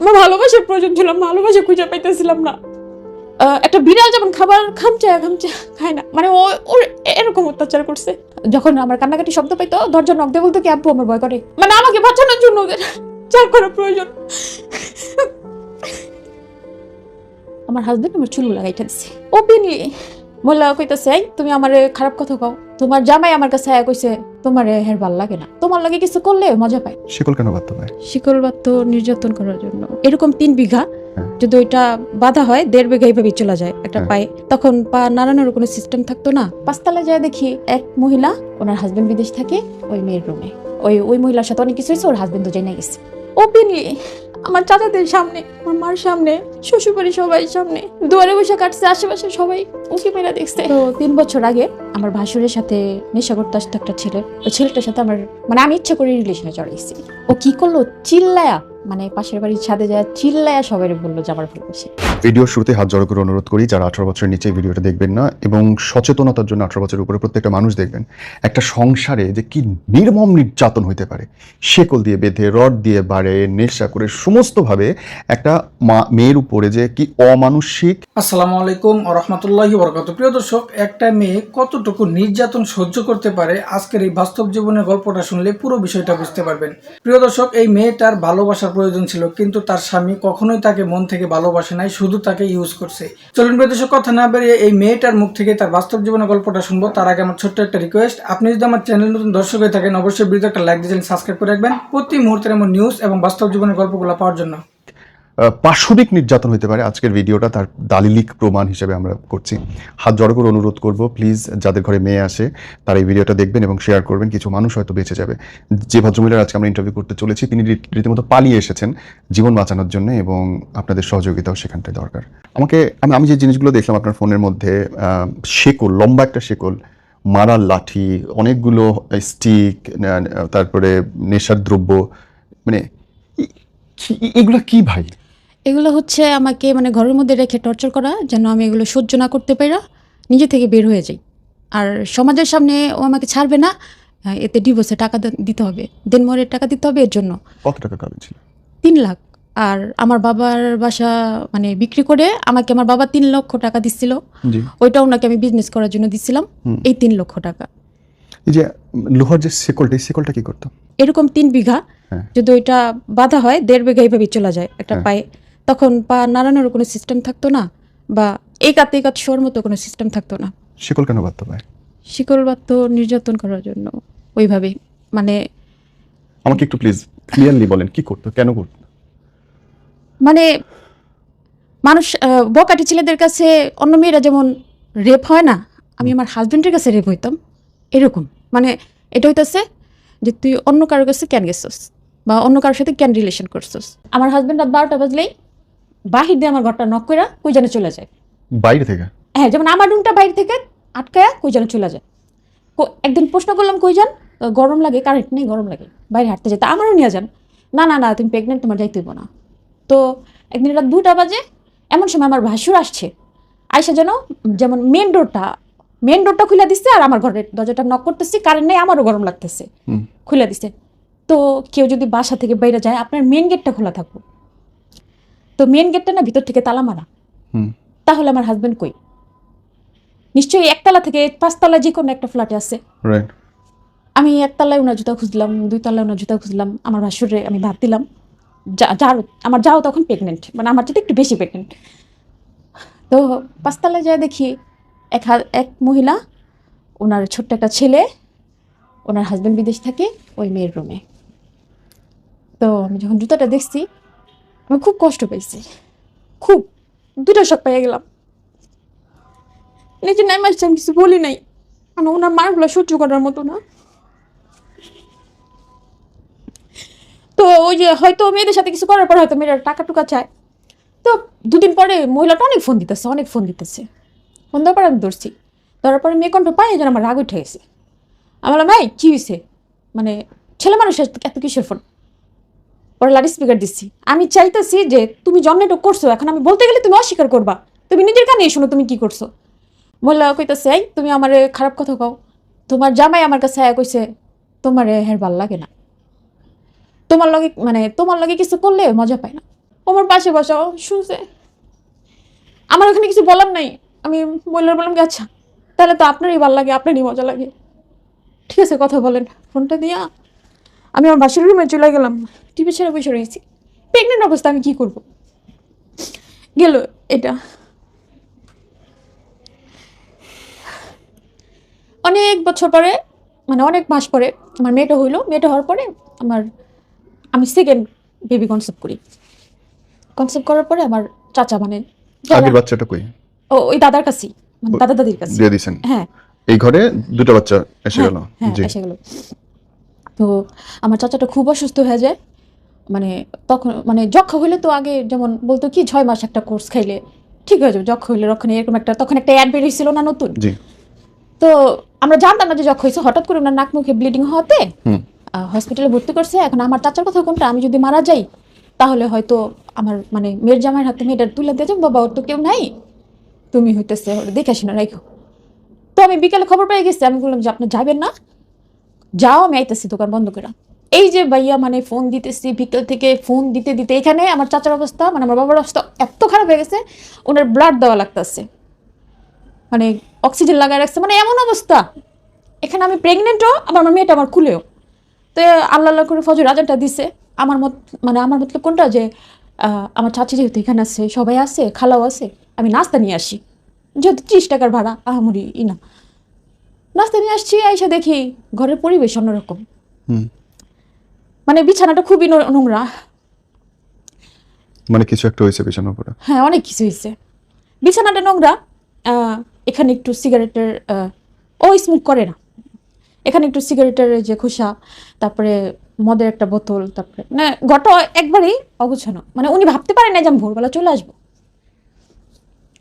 আমার ভালোবাসার প্রয়োজন ছিল ভালোবাসা খুঁজে পাইতেছিলাম না। একটা বিড়াল যেমন খাবার খামচে খামচে, খায় না। মানে ও, ওর এরকম অত্যাচার করছে। যখন আমার কান্নাকাটি শব্দ পাইতো, দরজা নক দিয়ে বলতো কি, আব্বু, আমার ভয় করে। মানে আমাকে বাঁচানোর জন্য ওদের চার করা প্রয়োজন। আমার হাজবেন্ড আমার চুল লাগাইতে দিছে। ওপেনলি মোল্লা কইতাছে তুমি আমার খারাপ কথা কও। তোমার জামাই আমার কাছে আয়া কইছে তোমার হের ভালো লাগে না। তোমার লাগে কিছু করলে মজা পায়। শিকল কেন বাধ্য পায় শিকল বাত্ত নির্যাতন করার জন্য। এরকম তিন বিঘা হ্যাঁ। যদি ওইটা বাধা হয় দেড় বিঘা এইভাবে চলে যায় একটা হ্যাঁ। পায়ে। তখন পা নাড়ানোর কোনো সিস্টেম থাকতো না। পাঁচতলা যায় দেখি এক মহিলা ওনার হাজবেন্ড বিদেশ থাকে ওই মেয়ের রুমে ওই ওই মহিলার সাথে অনেক কিছু হয়েছে ওর হাজবেন্ড তো জেনে গেছে। ওপেনলি আমার চাচাদের সামনে, আমার মার সামনে শ্বশুরবাড়ি সবাই সামনে, দুয়ারে বসে কাটছে, আশেপাশে সবাই উঁকি মেরা দেখছে। তো তিন বছর আগে আমার ভাসুরের সাথে নেশা করতে আসতো একটা ছেলে, ওই ছেলেটার সাথে আমার মানে আমি ইচ্ছা করে রিলেশনে চড়াইছি ও কি করল? চিল্লায়া মানে পাশের বাড়ির ছাদে যায় চিল্লায়া সবাই বলল যে আমার ভালোবাসে। ভিডিওর শুরুতে হাত জড়ো করে অনুরোধ করি যারা আঠারো বছরের নিচে ভিডিওটা দেখবেন না এবং সচেতনতার জন্য আঠারো বছরের উপরে প্রত্যেকটা মানুষ দেখবেন একটা সংসারে যে কি নির্মম নির্যাতন হইতে পারে। শেকল দিয়ে বেঁধে রড দিয়ে বাড়ে নেশা করে সমস্তভাবে একটা মা- মেয়ের উপরে যে কি অমানসিক আসসালামু আলাইকুম রহমতুল্লাহি বরকাত প্রিয় দর্শক একটা মেয়ে কতটুকু নির্যাতন সহ্য করতে পারে আজকের এই বাস্তব জীবনের গল্পটা শুনলে পুরো বিষয়টা বুঝতে পারবেন। প্রিয় দর্শক এই মেয়েটার ভালোবাসার প্রয়োজন ছিল, কিন্তু তার স্বামী কখনোই তাকে মন থেকে ভালোবাসে নাই, শুধু তাকে ইউজ করছে। চলুন প্রদেশের কথা না বেরিয়ে এই মেয়েটার মুখ থেকে তার বাস্তব জীবনের গল্পটা শুনব। তার আগে আমার ছোট্ট একটা রিকোয়েস্ট আপনি যদি আমার চ্যানেল নতুন দর্শক হয়ে থাকেন, অবশ্যই ভিডিও একটা লাইক দিয়ে সাবস্ক্রাইব করে রাখবেন। প্রতি মুহূর্তের আমার নিউজ এবং বাস্তব জীবনের গল্পগুলো পাওয়ার জন্য। পাশবিক নির্যাতন হতে পারে আজকের ভিডিওটা, তার দালিলিক প্রমাণ হিসেবে আমরা করছি। হাত জড়ো করে অনুরোধ করব প্লিজ যাদের ঘরে মেয়ে আসে তারা এই ভিডিওটা দেখবেন এবং শেয়ার করবেন, কিছু মানুষ হয়তো বেঁচে যাবে। যে ভদ্রমহিলার আজকে আমরা ইন্টারভিউ করতে চলেছি, তিনি রীতিমতো পালিয়ে এসেছেন জীবন বাঁচানোর জন্য এবং আপনাদের সহযোগিতাও সেখানটায় দরকার। আমাকে, আমি আমি যে জিনিসগুলো দেখলাম আপনার ফোনের মধ্যে শেকল, লম্বা একটা শেকল মারার লাঠি, অনেকগুলো স্টিক তারপরে নেশার দ্রব্য মানে এগুলো কি ভাই? এগুলো হচ্ছে আমাকে মানে ঘরের মধ্যে রেখে টর্চার করা যেন আমি এগুলো সহ্য না করতে পারা নিজে থেকে বের হয়ে যাই। আর সমাজের সামনে ও আমাকে ছাড়বে না এতে ডিভোর্সে টাকা দিতে হবে। দেনমরের টাকা দিতে হবে এর জন্য। কত টাকা ছিল? তিন লাখ। আর আমার বাবার বাসা মানে বিক্রি করে আমাকে আমার বাবা তিন লক্ষ টাকা দিচ্ছিল। জি। ওইটা ওনাকে আমি বিজনেস করার জন্য দিছিলাম এই তিন লক্ষ টাকা। এই যে লোহার যে শেকলটা এই শেকলটা কি করতো? এরকম তিন বিঘা। হ্যাঁ। যদি ওইটা বাধা হয় দেড় বিঘা এইভাবে চলে যায়। একটা হ্যাঁ। পায়ে তখন পা নাড়ানোর কোনো সিস্টেম থাকতো না বা এই কাতে এই কাত শোর মতো কোনো সিস্টেম থাকতো না। শেকল কেন বাধ্য পায় শিকল বাত্ত নির্যাতন করার জন্য ওইভাবে মানে আমাকে একটু প্লিজ ক্লিয়ারলি বলেন কি করতো কেন করতো? মানে মানুষ বকাটি ছেলেদের কাছে অন্য মেয়েরা যেমন রেপ হয় না আমি আমার হাজবেন্ডের কাছে রেপ হইতাম এরকম। মানে এটা হইতেছে যে তুই অন্য কারোর কাছে কেন গেছস? বা অন্য কারোর সাথে কেন রিলেশন করছস? আমার হাজবেন্ড রাত বারোটা বাজলেই বাহির দিয়ে আমার ঘরটা নক করে কই যেন চলে যায়। বাইরে থেকে? হ্যাঁ যেমন আমার রুমটা বাইরে থেকে আটকায়া কই যেন চলে যায়। কো- একদিন প্রশ্ন করলাম কই যান? গরম লাগে কারেন্ট নেই গরম লাগে বাইরে হাঁটতে যেতে। আমারও নিয়ে যান। না না না তুমি প্রেগনেন্ট তোমার যাইতে না। তো একদিন রাত দুটা বাজে এমন সময় আমার ভাসুর আসছে। আইসা যেন যেমন মেন ডোরটা মেন ডোরটা খুলে দিচ্ছে আর আমার ঘরের দরজাটা নক করতেছি কারেন্ট নেই আমারও গরম লাগতেছে। খুলে দিছে। তো কেউ যদি বাসা থেকে বাইরে যায় আপনার মেন গেটটা খোলা থাকব। তো মেন গেটটা না ভিতর থেকে তালা মারা। তাহলে আমার হাজবেন্ড কই? নিশ্চয়ই একতলা থেকে পাঁচতলা যে কোনো একটা ফ্ল্যাটে আছে। আমি একতলায় ওনার জুতা খুঁজলাম দুই তলায় ওনার জুতা খুঁজলাম আমার ভাসুরে আমি ভাত দিলাম। যার আমার যাও তখন প্রেগনেন্ট মানে আমার চেয়ে একটু বেশি প্রেগনেন্ট তো পাঁচতলায় যায় দেখি এক এক মহিলা ওনার ছোট্ট একটা ছেলে ওনার হাজব্যান্ড বিদেশ থাকে ওই মেয়ের রুমে তো আমি যখন জুতাটা দেখছি আমি খুব কষ্ট পেয়েছি খুব। দুটো শখ পেয়ে গেলাম। নিজে নাই মাসে আমি কিছু বলি নাই। মানে ওনার মারগুলো সহ্য করার মতো না। তো ওই যে হয়তো মেয়েদের সাথে কিছু করার পর হয়তো মেয়েরা টাকা টুকা চায়। তো দুদিন পরে মহিলাটা অনেক ফোন দিতেছে, অনেক ফোন দিতেছে। ফোন দেওয়ার পরে আমি ধরছি। ধরার পরে মেয়ে কণ্ঠ পাই যেন আমার রাগ উঠে গেছে। আমি বললাম ভাই কী হয়েছে মানে ছেলে মানুষের এত কিসের ফোন? পরে লাউড স্পিকার দিচ্ছি। আমি চাইতেছি যে তুমি জন্মেটো করছ, এখন আমি বলতে গেলে তুমি অস্বীকার করবা। তুমি নিজের কানে শোনো তুমি কি করছ। মোল্লা কইতেছে, এই, তুমি আমার খারাপ কথা কও। তোমার জামাই আমার কাছে আয়া কইছে, তোমার হের ভালো লাগে না। তোমার লগে মানে তোমার লগে কিছু করলে মজা পায় না। আমার পাশে বসাও, শুনছে? আমার ওখানে কিছু বলার নাই। আমি বললাম বললাম কি আচ্ছা তাহলে তো আপনারই ভালো লাগে, আপনারই মজা লাগে। ঠিক আছে, কথা বলেন। ফোনটা দিয়া। আমি আমার বাসের রুমে চলে গেলাম। টিভি ছেড়ে বসে রয়েছি। প্রেগনেন্ট অবস্থা আমি কি করব? গেল এটা। অনেক বছর পরে মানে অনেক মাস পরে আমার মেয়েটা হইল। মেয়েটা হওয়ার পরে আমার আমি সেকেন্ড বেবি কনসেপ্ট করি। কনসেপ্ট করার পরে আমার চাচা মানে আগের বাচ্চাটা কই? ও ওই দাদার কাছেই মানে দাদা দাদির কাছে দিয়ে দিছেন? হ্যাঁ। এই ঘরে দুটো বাচ্চা এসে গেল? হ্যাঁ এসে গেল। তো আমার চাচাটা খুব অসুস্থ হয়ে যায়। মানে তখন মানে যক্ষা হইলে তো আগে যেমন বলতো কি ছয় মাস একটা কোর্স খাইলে ঠিক হয়ে যাবে যক্ষা হইলে রক্ষণে এরকম একটা তখন একটা অ্যাড বেরিয়েছিল না নতুন? তো আমরা জানতাম না যে যক্ষা হয়েছে হঠাৎ করে ওনার নাক মুখে ব্লিডিং হওয়াতে হুম। হসপিটালে ভর্তি করছে। এখন আমার চাচার কথা কোনটা? আমি যদি মারা যাই তাহলে হয়তো আমার মানে মেয়ের জামাইয়ের হাতে মেয়েটা তুলে দিয়ে যাব। বাবা ওর তো কেউ নাই। তুমি হইতেছে দেখে আসি না রাখো তো আমি বিকালে খবর পেয়ে গেছি আমি বললাম যে আপনি যাবেন না? যাও আমি আইতেছি দোকান বন্ধ করে এই যে ভাইয়া মানে ফোন দিতেছি, বিকেল থেকে ফোন দিতে দিতে, এখানে আমার চাচার অবস্থা মানে আমার বাবার অবস্থা এত খারাপ হয়ে গেছে, ওনার ব্লাড দেওয়া লাগতেছে। মানে অক্সিজেন লাগায় রাখছে মানে এমন অবস্থা। এখানে আমি প্রেগনেন্টও আমার মেয়েটা আমার খুলেও। তো আল্লাহ আল্লাহ করে ফজর আজানটা দিছে। আমার মত মানে আমার মতলব কোনটা যে আমার চাচি যেহেতু এখানে আছে, সবাই আছে, খালাও আছে, আমি নাস্তা নিয়ে আসি। যেহেতু ত্রিশ টাকার ভাড়া, আহামরি ই না নাস্তা নিয়ে আসছি, আইসা দেখি, ঘরের পরিবেশ অন্যরকম। মানে বিছানাটা খুবই নোংরা। মানে কিছু একটা হয়েছে পেছনের উপরে? হ্যাঁ অনেক কিছু হয়েছে। বিছানাটা নোংরা এখানে একটু সিগারেটের ও স্মোক করে না। এখানে একটু সিগারেটের যে খোসা তারপরে মদের একটা বোতল তারপরে মানে ঘরটা একবারেই অগুছানো। মানে উনি ভাবতে পারেন না যে আমি ভোরবেলা চলে আসব।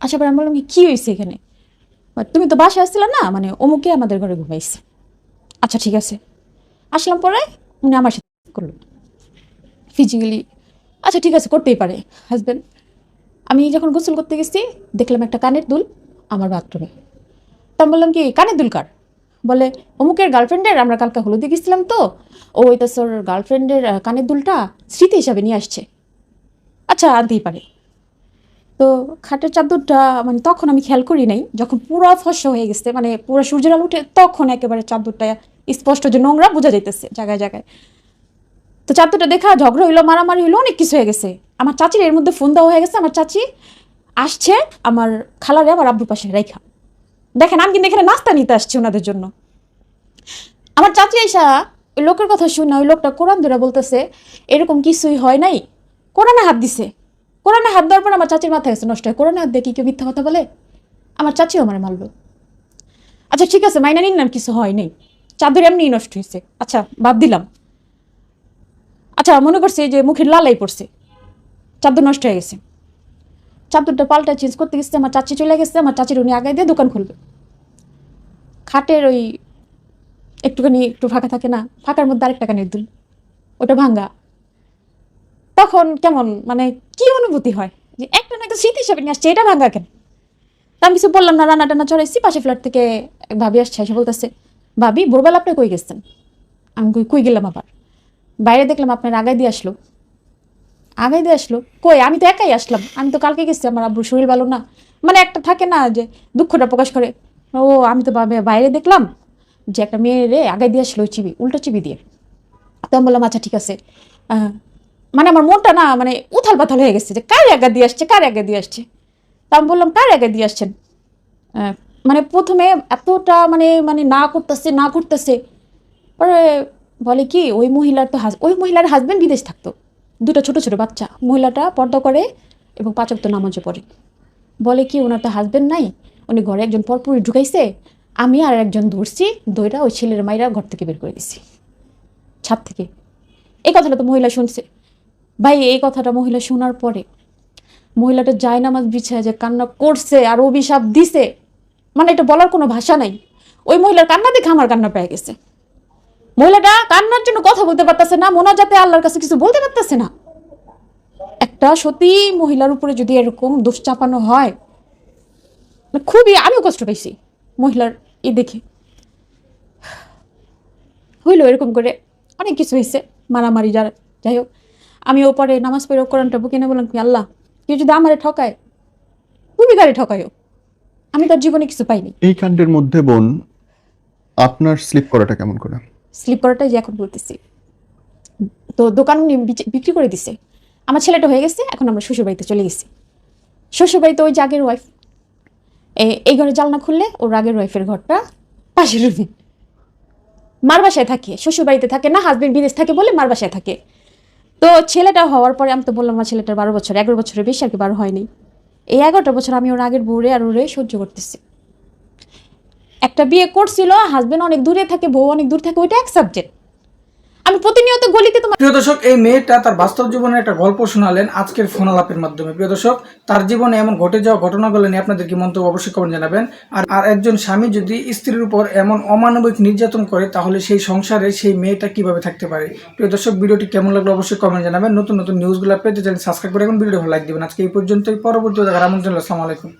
আসার পরে আমি বললাম কি, কি হয়েছে এখানে? তুমি তো বাসায় আসছিলে না? মানে অমুকে আমাদের ঘরে ঘুমাইছে। আচ্ছা ঠিক আছে। আসলাম পরে উনি আমার সাথে করল। ফিজিক্যালি আচ্ছা ঠিক আছে, করতেই পারে। হাজব্যান্ড আমি যখন গোসল করতে গেছি, দেখলাম একটা কানের দুল, আমার বাথরুমে। তা বললাম কি, কানের দুল কার? বলে, অমুকের গার্লফ্রেন্ডের আমরা কালকে হলুদে গেছিলাম তো, ও এটা তোর গার্লফ্রেন্ডের কানের দুলটা স্মৃতি হিসাবে নিয়ে আসছে। আচ্ছা আনতেই পারে। তো খাটের চাদরটা মানে তখন আমি খেয়াল করি নাই, যখন পুরো ফসা হয়ে গেছে মানে পুরো সূর্যের আলো উঠে, তখন একেবারে চাদরটা স্পষ্ট যে নোংরা বোঝা যাইতেছে, জায়গায় জায়গায়। তো চাদরটা দেখা, ঝগড়া হইল, মারামারি হইল, অনেক কিছু হয়ে গেছে। আমার চাচির এর মধ্যে ফোন দেওয়া হয়ে গেছে, আমার চাচি আসছে, আমার খালারে আমার আব্বুর পাশে রেখা দেখেন, আমি কিন্তু এখানে নাস্তা নিতে আসছি ওনাদের জন্য। আমার চাচি আইসা ওই লোকের কথা শুনে ওই লোকটা কোরআন ধরে বলতেছে, এরকম কিছুই হয় নাই। কোরআনে হাত দিছে। কোরআনে হাত দেওয়ার পর আমার চাচির মাথায় গেছে নষ্ট হয়। কোরআনে হাত দিয়ে কি কেউ মিথ্যা কথা বলে? আমার চাচিও আমার মারল। আচ্ছা ঠিক আছে, মাইনা নিন না কিছু হয় নাই। চাদর এমনিই নষ্ট হয়েছে আচ্ছা বাদ দিলাম। আচ্ছা মনে করছে যে মুখের লালাই পড়ছে। চাদর নষ্ট হয়ে গেছে। চাদরটা পাল্টা চেঞ্জ করতে গেছে, আমার চাচি চলে গেছে, আমার চাচির উনি আগায় দিয়ে দোকান খুলবে। খাটের ওই একটুখানি একটু ফাঁকা থাকে না, ফাঁকার মধ্যে আরেকটা কানের দুল, ওটা ভাঙ্গা। তখন কেমন মানে কি অনুভূতি হয়? যে একটা না একটা স্মৃতি হিসাবে নিয়ে আসছে, এটা ভাঙ্গা কেন? তা আমি কিছু বললাম না রান্না টান্না চড়াইছি পাশে ফ্ল্যাট থেকে ভাবি আসছে, এসে বলতেছে, ভাবি, ভোরবেলা আপনি কই গেছেন? আমি কই গেলাম আবার? বাইরে দেখলাম আপনার আগায় দিয়ে আসলো। আগাই দিয়ে আসলো? কই? আমি তো একাই আসলাম। আমি তো কালকে গেছি, আমার আব্বুর শরীর ভালো না। মানে একটা থাকে না যে দুঃখটা প্রকাশ করে। ও, আমি তো বাইরে দেখলাম যে একটা মেয়ে রে আগাই দিয়ে আসলো চিবি, উল্টো চিবি দিয়ে। তো আমি বললাম আচ্ছা ঠিক আছে। মানে আমার মনটা না মানে উথাল পাথাল হয়ে গেছে যে কার আগে দিয়ে আসছে, কার আগে দিয়ে আসছে? তা আমি বললাম, কার আগে দিয়ে আসছেন? মানে প্রথমে এতটা মানে মানে না করতেছে না করতেছে। পরে বলে কি, ওই মহিলার তো ওই মহিলার হাজব্যান্ড বিদেশ থাকতো। দুটো ছোট ছোট বাচ্চা। মহিলাটা পর্দা করে এবং পাচক তো নামাজও পড়ে। বলে কি, ওনার তো হাজবেন্ড নাই, উনি ঘরে একজন পরপুরি ঢুকাইছে, আমি আর একজন ধরছি, দইরা ওই ছেলের মাইরা ঘর থেকে বের করে দিছি। ছাদ থেকে। এই কথাটা তো মহিলা শুনছে। ভাই, এই কথাটা মহিলা শোনার পরে মহিলাটা যায় নামাজ বিছায় যে কান্না করছে আর অভিশাপ দিছে। মানে এটা বলার কোনো ভাষা নাই। ওই মহিলার কান্না দেখে আমার কান্না পেয়ে গেছে। মহিলাটা কান্নার জন্য কথা বলতে পারতেছে না মোনাজাতে আল্লাহর কাছে কিছু বলতে পারতেছে না। একটা সতী মহিলার উপরে যদি এরকম দোষ চাপানো হয় মানে খুবই আমিও কষ্ট পাইছি মহিলার ই দেখে। হইল এরকম করে অনেক কিছু হয়েছে, মারামারি যার যাই হোক, আমি ওপরে নামাজ পড়ে কোরআনটা বুকে না বললাম কি, আল্লাহ, কেউ যদি আমারে ঠকায়, তুমি তারে ঠকায়ও আমি তার জীবনে কিছু পাইনি। এই কাণ্ডের মধ্যে বোন, আপনার স্লিপ করাটা কেমন করে? স্লিপ করাটাই যে এখন বলতেছি। তো দোকান বিক্রি করে দিছে। আমার ছেলেটা হয়ে গেছে, এখন আমরা শ্বশুরবাড়িতে চলে গেছি। শ্বশুরবাড়িতে ওই জাগের ওয়াইফ এই ঘরে জালনা খুললে ওর আগের ওয়াইফের ঘরটা পাশের রুমে মার বাসায় থাকে, শ্বশুরবাড়িতে থাকে না হাজবেন্ড বিদেশ থাকে বলে মার বাসায় থাকে। তো ছেলেটা হওয়ার পরে আমি তো বললাম, আমার ছেলেটার বারো বছর, এগারো বছরের বেশি আর কি বারো হয়নি। এই এগারোটা বছর আমি ওর আগের বউরে আর ওরে সহ্য করতেছি। একটা বিয়ে করছিল হাজবেন্ড অনেক দূরে থাকে, বউ অনেক দূর থাকে, ওইটা এক সাবজেক্ট আমি প্রতিনিয়ত গলিতে তোমার প্রিয় দর্শক, এই মেয়েটা তার বাস্তব জীবনের একটা গল্প শোনালেন আজকের ফোন আলাপের মাধ্যমে। প্রিয় দর্শক, তার জীবনে এমন ঘটে যাওয়া ঘটনাগুলো নিয়ে আপনাদের কি মন্তব্য অবশ্যই কমেন্ট জানাবেন। আর আর একজন স্বামী যদি স্ত্রীর উপর এমন অমানবিক নির্যাতন করে, তাহলে সেই সংসারে সেই মেয়েটা কীভাবে থাকতে পারে? প্রিয় দর্শক, ভিডিওটি কেমন লাগল অবশ্যই কমেন্ট জানাবেন। নতুন নতুন নিউজগুলো পেতে চ্যানেল সাবস্ক্রাইব করে এখন ভিডিও লাইক দিবেন। আজকে এই পর্যন্তই। পরবর্তী দেখার আমন্ত্রণ আসসালামু আলাইকুম।